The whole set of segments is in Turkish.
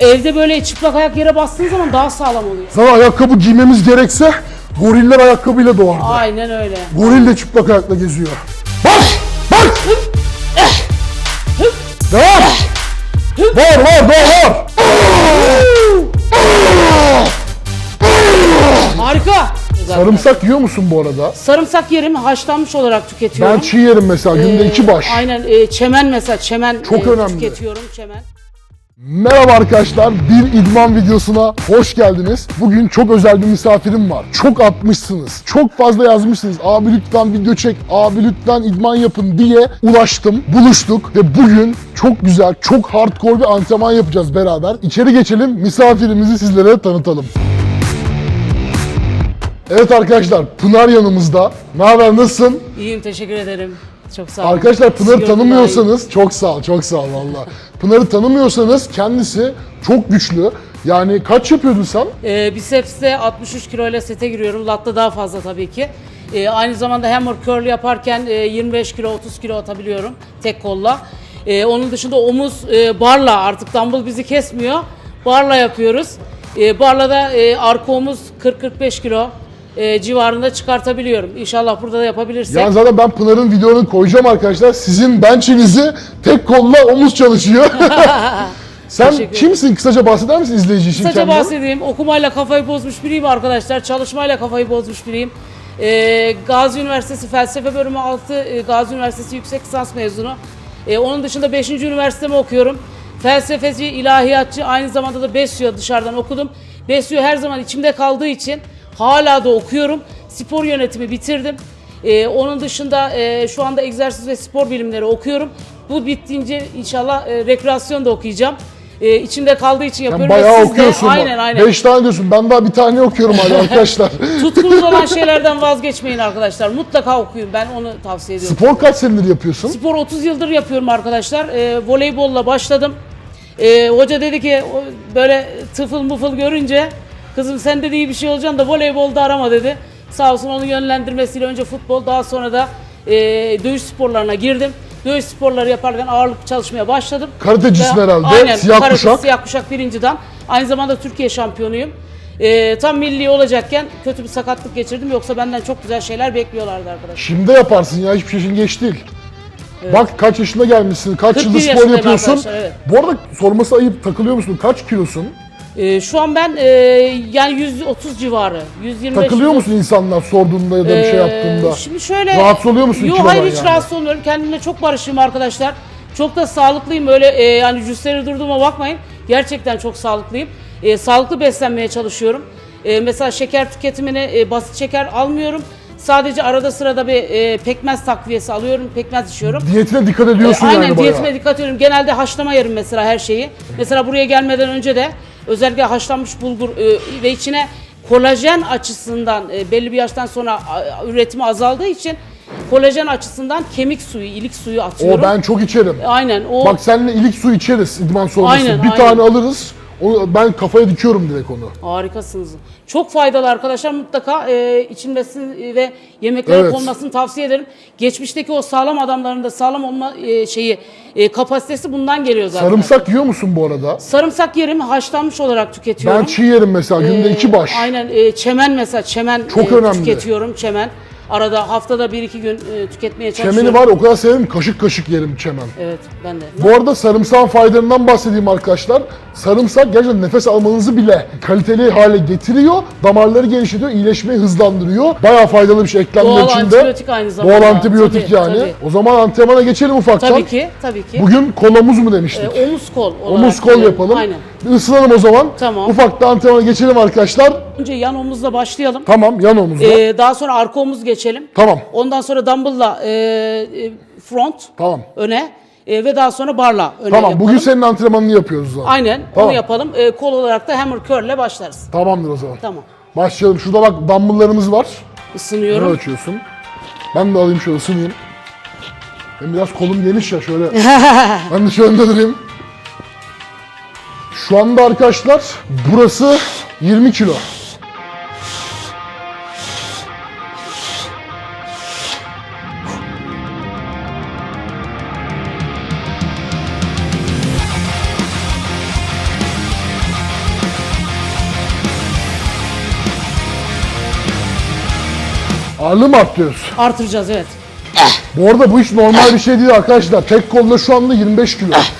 Evde böyle çıplak ayak yere bastığın zaman daha sağlam oluyor. Sana ayakkabı giymemiz gerekse goriller ayakkabıyla doğardı. Aynen öyle. Goril de çıplak ayakla geziyor. Bak! Bak! Devam! Var var var var! Harika. Zaten. Sarımsak yiyor musun bu arada? Sarımsak yerim haşlanmış olarak tüketiyorum. Ben çiğ yerim mesela günde Ee, iki baş. Aynen e, çemen mesela çemen Çok e, önemli. tüketiyorum çemen. Merhaba arkadaşlar, bir idman videosuna hoş geldiniz. Bugün çok özel bir misafirim var. Çok atmışsınız, çok fazla yazmışsınız. Abi lütfen video çek, abi lütfen idman yapın diye ulaştım, buluştuk ve bugün çok güzel, çok hardcore bir antrenman yapacağız beraber. İçeri geçelim, misafirimizi sizlere tanıtalım. Evet arkadaşlar, Pınar yanımızda. Ne haber, nasılsın? İyiyim teşekkür ederim. Çok sağ olun. Arkadaşlar Pınar'ı tanımıyorsanız çok sağ ol, çok sağ ol valla. Pınar'ı tanımıyorsanız kendisi çok güçlü. Yani kaç yapıyordun sen? Ee, bisepste 63 kilo ile sete giriyorum. Latta daha fazla tabii ki. Ee, aynı zamanda hammer curl yaparken e, 25 kilo 30 kilo atabiliyorum tek kolla. Ee, onun dışında omuz e, barla artık dumbbell bizi kesmiyor. Barla yapıyoruz. E, barla da e, arka omuz 40-45 kilo e, civarında çıkartabiliyorum. İnşallah burada da yapabilirsek. Yani zaten ben Pınar'ın videonu koyacağım arkadaşlar. Sizin bench'inizi tek kolla omuz çalışıyor. sen Teşekkür kimsin? Kısaca bahseder misin izleyici için Kısaca kendinden? bahsedeyim. Okumayla kafayı bozmuş biriyim arkadaşlar. Çalışmayla kafayı bozmuş biriyim. Ee, Gazi Üniversitesi Felsefe Bölümü 6, e, Gazi Üniversitesi Yüksek Lisans mezunu. Ee, onun dışında 5. üniversitemi okuyorum. Felsefeci, ilahiyatçı, aynı zamanda da Besyo dışarıdan okudum. Besyo her zaman içimde kaldığı için hala da okuyorum. Spor yönetimi bitirdim. Ee, onun dışında e, şu anda egzersiz ve spor bilimleri okuyorum. Bu bittiğince inşallah e, rekreasyon da okuyacağım. E, içimde kaldığı için yapıyorum. ve bayağı siz de- okuyorsun bak. Aynen aynen. Beş tane diyorsun. Ben daha bir tane okuyorum hala arkadaşlar. Tutkunuz olan şeylerden vazgeçmeyin arkadaşlar. Mutlaka okuyun. Ben onu tavsiye ediyorum. Spor kaç senedir yapıyorsun? Spor 30 yıldır yapıyorum arkadaşlar. E, voleybolla başladım. E, hoca dedi ki o böyle tıfıl mıfıl görünce kızım sen dedi iyi bir şey olacaksın da voleybolda arama dedi. Sağ olsun onun yönlendirmesiyle önce futbol daha sonra da e, dövüş sporlarına girdim. Dövüş sporları yaparken ağırlık çalışmaya başladım. Karatecisin Ve- herhalde. Aynen, Siyah karate, kuşak. Siyah kuşak birinci dan. Aynı zamanda Türkiye şampiyonuyum. E, tam milli olacakken kötü bir sakatlık geçirdim. Yoksa benden çok güzel şeyler bekliyorlardı arkadaşlar. Şimdi yaparsın ya hiçbir şeyin geç değil. Bak kaç yaşında gelmişsin, kaç 41 yıldır spor yaşındayım yapıyorsun. arkadaşlar, evet. Bu arada sorması ayıp takılıyor musun? Kaç kilosun? Ee, şu an ben e, yani 130 civarı, 125 Takılıyor 130 musun insanlar sorduğunda ya da bir şey Ee, yaptığında? Şimdi şöyle Rahatsız oluyor musun Yok kilodan hayır hiç yani? rahatsız olmuyorum. Kendimle çok barışığım arkadaşlar. Çok da sağlıklıyım öyle e, yani cüsseli durduğuma bakmayın. Gerçekten çok sağlıklıyım. E, sağlıklı beslenmeye çalışıyorum. E, mesela şeker tüketimini e, basit şeker almıyorum. Sadece arada sırada bir e, pekmez takviyesi alıyorum, pekmez içiyorum. Diyetine dikkat ediyorsun Aynen yani bayağı. diyetime dikkat ediyorum. Genelde haşlama yerim mesela her şeyi. Mesela buraya gelmeden önce de özellikle haşlanmış bulgur e, ve içine kolajen açısından e, belli bir yaştan sonra a, üretimi azaldığı için kolajen açısından kemik suyu, ilik suyu atıyorum. O ben çok içerim. Aynen o Bak seninle ilik su içeriz idman sonrası. Aynen, bir aynen. tane alırız. Onu, ben kafaya dikiyorum direkt onu. harikasınız. Çok faydalı arkadaşlar mutlaka e, içilmesini ve yemeklere Evet. konmasını tavsiye ederim. Geçmişteki o sağlam adamların da sağlam olma e, şeyi e, kapasitesi bundan geliyor zaten. Sarımsak yiyor musun bu arada? Sarımsak yerim haşlanmış olarak tüketiyorum. Ben çiğ yerim mesela günde Ee, iki baş. Aynen e, çemen mesela çemen Çok e, önemli. tüketiyorum çemen. Arada haftada bir iki gün e, tüketmeye çalışıyorum. Çemeni var o kadar severim kaşık kaşık yerim çemen. Evet ben de. Bu arada sarımsağın faydalarından bahsedeyim arkadaşlar. Sarımsak gerçekten nefes almanızı bile kaliteli hale getiriyor. Damarları genişletiyor, iyileşmeyi hızlandırıyor. Bayağı faydalı bir şey eklemler Doğal içinde. antibiyotik aynı zamanda. Doğal antibiyotik Tabii, yani. tabii. O zaman antrenmana geçelim ufaktan. Tabii ki, tabii ki. Bugün kolomuz mu demiştik? E, omuz kol olarak. Omuz kol yapalım. Aynen. Bir ısınalım o zaman. Tamam. Ufakta antrenmana geçelim arkadaşlar. Önce yan omuzla başlayalım. Tamam yan omuzda. E, daha sonra arka omuz geçelim. Tamam. Ondan sonra dumbbell'la e, e, front Tamam. öne e, ve daha sonra barla öne Tamam yapalım. bugün senin antrenmanını yapıyoruz o zaman. Aynen Tamam. onu yapalım. E, kol olarak da hammer curl'le başlarız. Tamamdır o zaman. Tamam. Başlayalım. Şurada bak dumbbell'larımız var. Ne Isınıyorum. ölçüyorsun? Ben de alayım şöyle ısınayım. Benim biraz kolum geniş ya şöyle. ben de şöyle durayım. Şu anda arkadaşlar burası 20 kilo. Ağırlığı mı atlıyoruz? Artıracağız evet. Bu arada bu iş normal bir şey değil arkadaşlar. Tek kolla şu anda 25 kilo. Eh.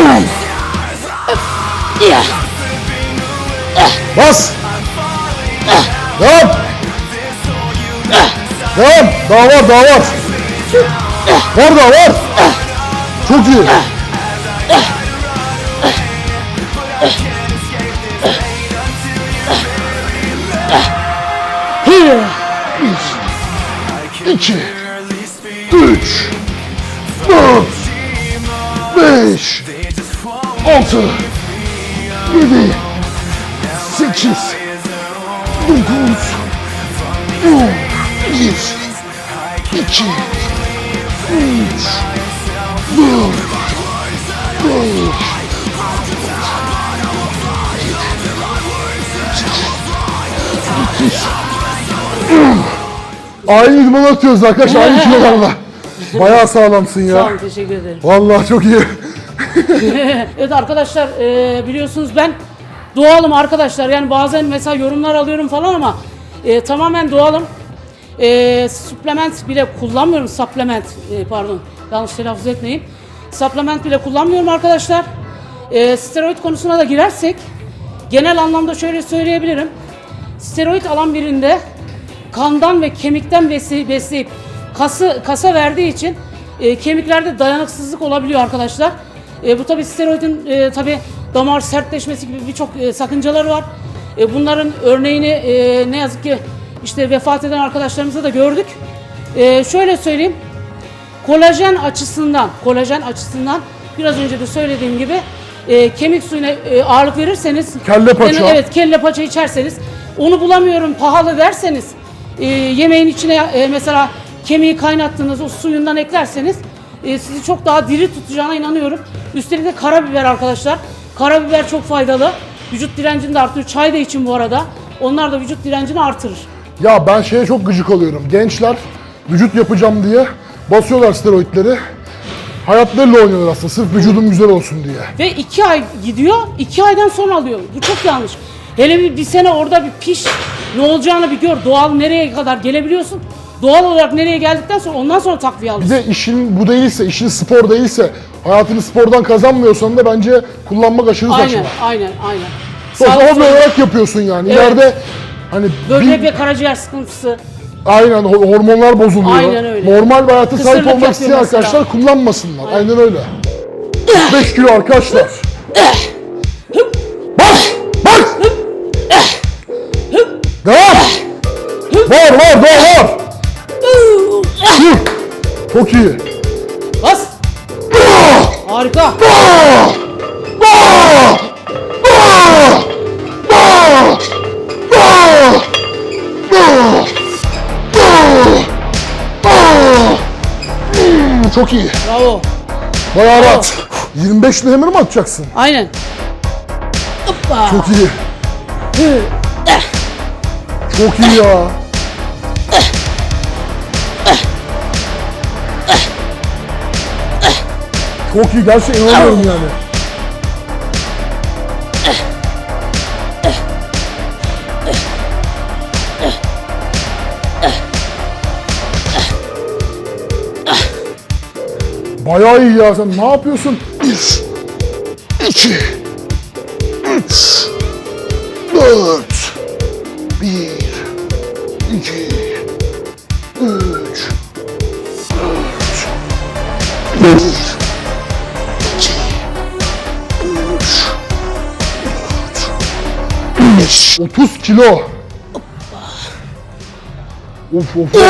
3, 4, 5, 6, 7, 8, 9, 10. Bas! Devam! Devam! Daha var, daha var. Var daha var. Çok iyi. Bir, iki, 6 7 8 9 10 1 2 3 4 5 Aynı idmanı atıyoruz arkadaşlar aynı kilolarla. Bayağı sağlamsın ya. Sağ ol teşekkür ederim. Vallahi çok iyi. Evet arkadaşlar e, biliyorsunuz ben doğalım arkadaşlar. Yani bazen mesela yorumlar alıyorum falan ama e, tamamen doğalım. E, supplement bile kullanmıyorum. Supplement e, pardon yanlış telaffuz etmeyin. Supplement bile kullanmıyorum arkadaşlar. E, steroid konusuna da girersek genel anlamda şöyle söyleyebilirim. Steroid alan birinde kandan ve kemikten besleyip kası kasa verdiği için e, kemiklerde dayanıksızlık olabiliyor arkadaşlar. E, bu tabi steroidin e, tabi damar sertleşmesi gibi birçok e, sakıncaları var. E, bunların örneğini e, ne yazık ki işte vefat eden arkadaşlarımızda da gördük. E, şöyle söyleyeyim. Kolajen açısından, kolajen açısından biraz önce de söylediğim gibi e, kemik suyuna e, ağırlık verirseniz, Kelle paça. Yani evet kelle paça içerseniz, onu bulamıyorum pahalı derseniz, e, yemeğin içine e, mesela kemiği kaynattığınız o suyundan eklerseniz e, sizi çok daha diri tutacağına inanıyorum. Üstelik de karabiber arkadaşlar. Karabiber çok faydalı. Vücut direncini de artırıyor. Çay da için bu arada. Onlar da vücut direncini artırır. Ya ben şeye çok gıcık oluyorum. Gençler vücut yapacağım diye basıyorlar steroidleri. Hayatlarıyla oynuyorlar aslında sırf vücudum güzel olsun diye. Ve iki ay gidiyor, iki aydan sonra alıyor. Bu çok yanlış. Hele bir, bir sene orada bir piş, ne olacağını bir gör. Doğal nereye kadar gelebiliyorsun? Doğal olarak nereye geldikten sonra ondan sonra takviye Bir alırsın. de işin bu değilse, işin spor değilse, hayatını spordan kazanmıyorsan da bence kullanmak aşırı Aynen, saçma. aynen, aynen. Sonuçta Sağlık hobi sorunu, olarak yapıyorsun yani. Evet. İleride hani böbrek bir- ve karaciğer sıkıntısı. aynen ho- hormonlar bozuluyor. Aynen öyle. Normal bir hayata sahip olmak yapıyor isteyen mesela. arkadaşlar kullanmasınlar. Aynen öyle. 5 kilo arkadaşlar. Çok iyi. Bas! Harika. Çok iyi. Bravo. Bayağı rahat. 25 ile hammer mi atacaksın? Aynen. Hoppa. Çok iyi. Hı. Çok iyi ya. Çok iyi. Gerçekten inanamıyorum yani. Bayağı iyi ya sen ne yapıyorsun? Bir, iki, üç, dört, bir, iki, üç, dört, bir, 30 kilo. Of of. of.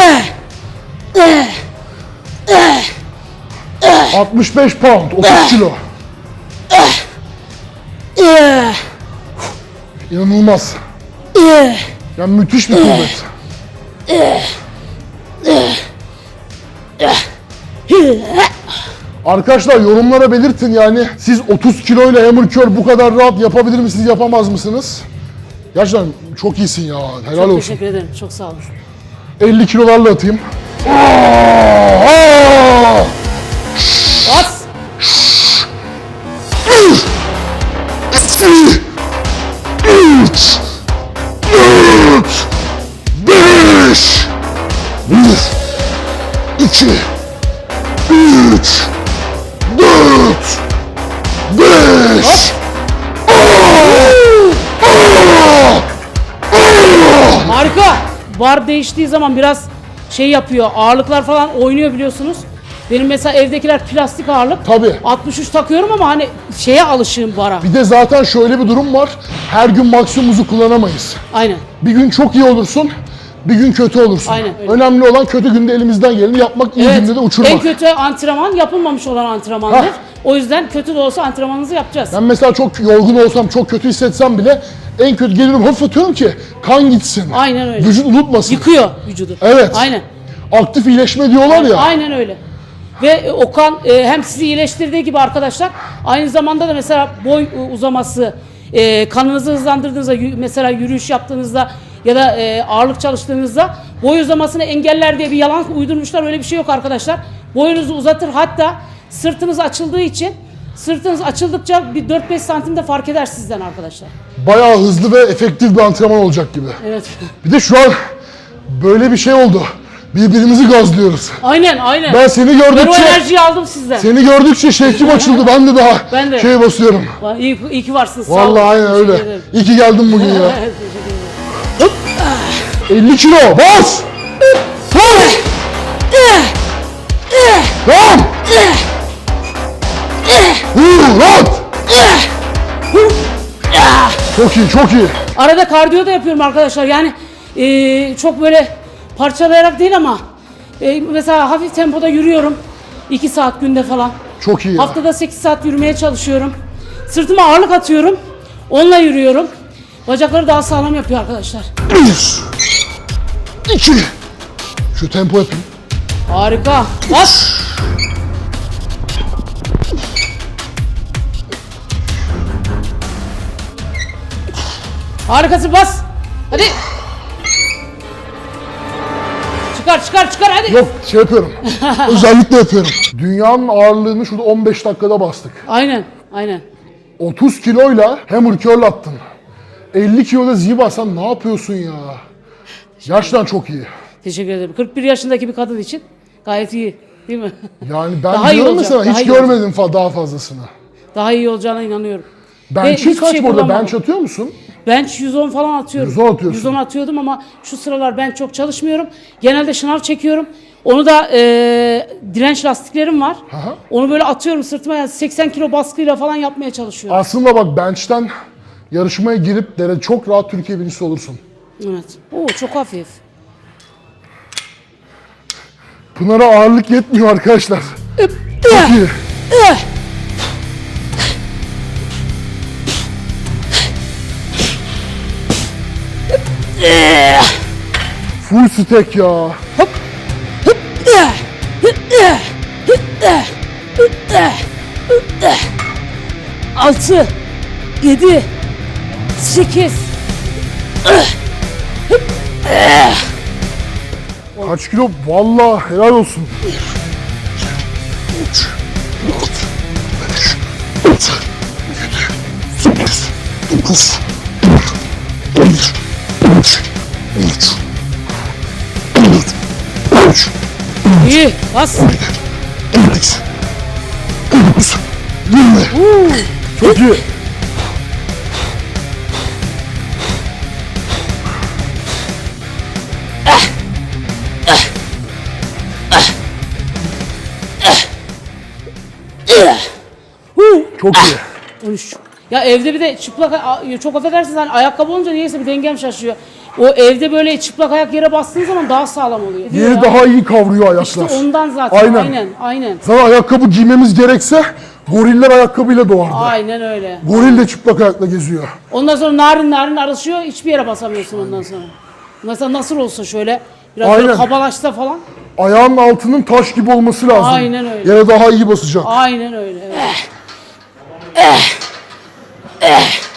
65 pound, 30 kilo. İnanılmaz. Yani müthiş bir kuvvet. Arkadaşlar yorumlara belirtin yani siz 30 kiloyla hammer curl bu kadar rahat yapabilir misiniz yapamaz mısınız? Gerçekten çok iyisin ya helal Çok olsun. teşekkür ederim. Çok sağ olun. 50 kilolarla atayım. İki, üç, dört, beş, bir, iki, üç, dört, beş. Harika. Bar değiştiği zaman biraz şey yapıyor. Ağırlıklar falan oynuyor biliyorsunuz. Benim mesela evdekiler plastik ağırlık. Tabii. 63 takıyorum ama hani şeye alışığım bara. Bir de zaten şöyle bir durum var. Her gün maksimumuzu kullanamayız. Aynen. Bir gün çok iyi olursun, bir gün kötü olursun. Aynen, öyle. Önemli olan kötü günde elimizden geleni yapmak, iyi günde de uçurmak. En kötü antrenman yapılmamış olan antrenmandır. Hah. O yüzden kötü de olsa antrenmanınızı yapacağız. Ben mesela çok yorgun olsam, çok kötü hissetsem bile en kötü gelirim hafif atıyorum ki kan gitsin. Aynen öyle. Vücut unutmasın. Yıkıyor vücudu. Evet. Aynen. Aktif iyileşme diyorlar ya. Aynen öyle. Ve e, o kan e, hem sizi iyileştirdiği gibi arkadaşlar aynı zamanda da mesela boy e, uzaması, kanınızı hızlandırdığınızda mesela yürüyüş yaptığınızda ya da ağırlık çalıştığınızda boy uzamasını engeller diye bir yalan uydurmuşlar. Öyle bir şey yok arkadaşlar. Boyunuzu uzatır hatta sırtınız açıldığı için sırtınız açıldıkça bir 4-5 santim de fark eder sizden arkadaşlar. Bayağı hızlı ve efektif bir antrenman olacak gibi. Evet. Bir de şu an böyle bir şey oldu. Birbirimizi gazlıyoruz. aynen aynen. Ben seni Ben o gördükçe enerjiyi aldım sizden. seni gördükçe şevkim açıldı. Ben de daha Ben de. şey basıyorum. İyi, iyi ki varsınız. sağ Vallahi olun. aynen Teşekkür öyle. ederim. İyi ki geldin bugün ya. Evet, teşekkür ederim. 50 kilo bas! Bas! Tamam! Çok iyi çok iyi. Arada kardiyo da yapıyorum arkadaşlar. Yani eee, çok böyle parçalayarak değil ama eee, mesela hafif tempoda yürüyorum. 2 saat günde falan. Çok iyi ya. Haftada 8 saat yürümeye çalışıyorum. Sırtıma ağırlık atıyorum. Onunla yürüyorum. Bacakları daha sağlam yapıyor arkadaşlar. Bir, iki. Şu tempo yapayım. Harika. Bas. Harikası bas. Hadi. Çıkar çıkar çıkar hadi. Yok şey yapıyorum. Özellikle yapıyorum. Dünyanın ağırlığını şurada 15 dakikada bastık. Aynen aynen. 30 kiloyla hammer curl attın. 50 kiloda zibasan ne yapıyorsun ya? Gerçekten çok iyi. Teşekkür ederim. 41 yaşındaki bir kadın için gayet iyi değil mi? Yani ben Daha diyorum olacak, daha hiç olacak. görmedim fa daha fazlasını. Daha iyi olacağına inanıyorum. Bench'in hiçbir kaç şey bu arada? kullanmadım. Bench atıyor musun? Bench 110 falan atıyorum. 110 atıyorsun. 110 atıyordum ama şu sıralar ben çok çalışmıyorum. Genelde şınav çekiyorum. Onu da e, direnç lastiklerim var. Aha. Onu böyle atıyorum sırtıma yani 80 kilo baskıyla falan yapmaya çalışıyorum. Aslında bak bench'ten yarışmaya girip dere çok rahat Türkiye birincisi olursun. Evet. Oo çok hafif. Pınar'a ağırlık yetmiyor arkadaşlar. Çok iyi. Full stack ya. Altı, yedi, sekiz. Kaç kilo? Vallahi helal olsun. 3, 4, 5, 6, 7, 8, 9, İyi. Bas. 18, 19, 20. Çok iyi. Çok iyi. 13. Ya evde bir de çıplak çok affedersiniz hani ayakkabı olunca niyeyse bir dengem şaşıyor. O evde böyle çıplak ayak yere bastığın zaman daha sağlam oluyor. Yeri Ya. daha iyi kavruyor ayaklar. İşte ondan zaten. Aynen. Aynen. Aynen. Sana ayakkabı giymemiz gerekse Goriller ayakkabıyla doğardı. Aynen öyle. Goril de çıplak ayakla geziyor. Ondan sonra narin narin arışıyor. Hiçbir yere basamıyorsun ondan sonra. Mesela nasıl olsa şöyle biraz Aynen. böyle kabalaşsa falan. Ayağının altının taş gibi olması lazım. Aynen öyle. Yere daha iyi basacak. Aynen öyle. Evet.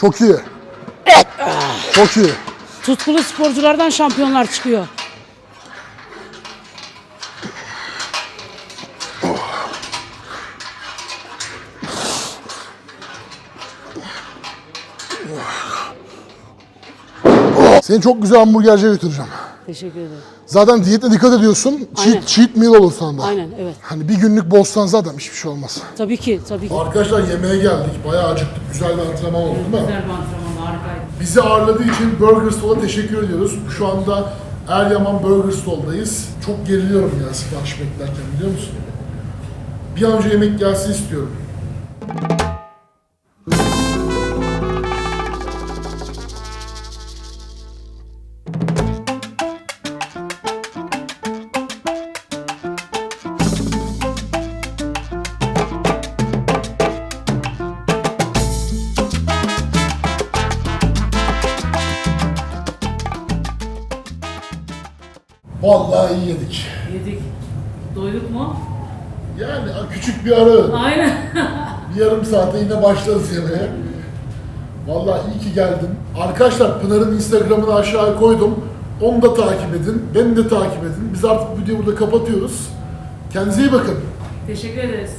Çok iyi. Çok iyi. Tutkulu sporculardan şampiyonlar çıkıyor. Seni çok güzel hamburgerciye götüreceğim. Teşekkür ederim. Zaten diyete dikkat ediyorsun. Aynen. Cheat, cheat meal olur sana da. Aynen evet. Hani bir günlük bozsan zaten hiçbir şey olmaz. Tabii ki tabii ki. Arkadaşlar yemeğe geldik. Bayağı acıktık. Güzel bir antrenman oldu değil mi? Güzel bir antrenman harikaydı. Bizi ağırladığı için Burger Stall'a teşekkür ediyoruz. Şu anda Eryaman Burger Stall'dayız. Çok geriliyorum ya sipariş beklerken biliyor musun? Bir an önce yemek gelsin istiyorum. Vallahi iyi yedik. Yedik. Doyduk mu? Yani küçük bir ara. Aynen. Bir yarım saate yine başlarız yemeğe. Vallahi iyi ki geldin. Arkadaşlar Pınar'ın Instagram'ını aşağıya koydum. Onu da takip edin. Beni de takip edin. Biz artık videoyu burada kapatıyoruz. Kendinize iyi bakın. Teşekkür ederiz.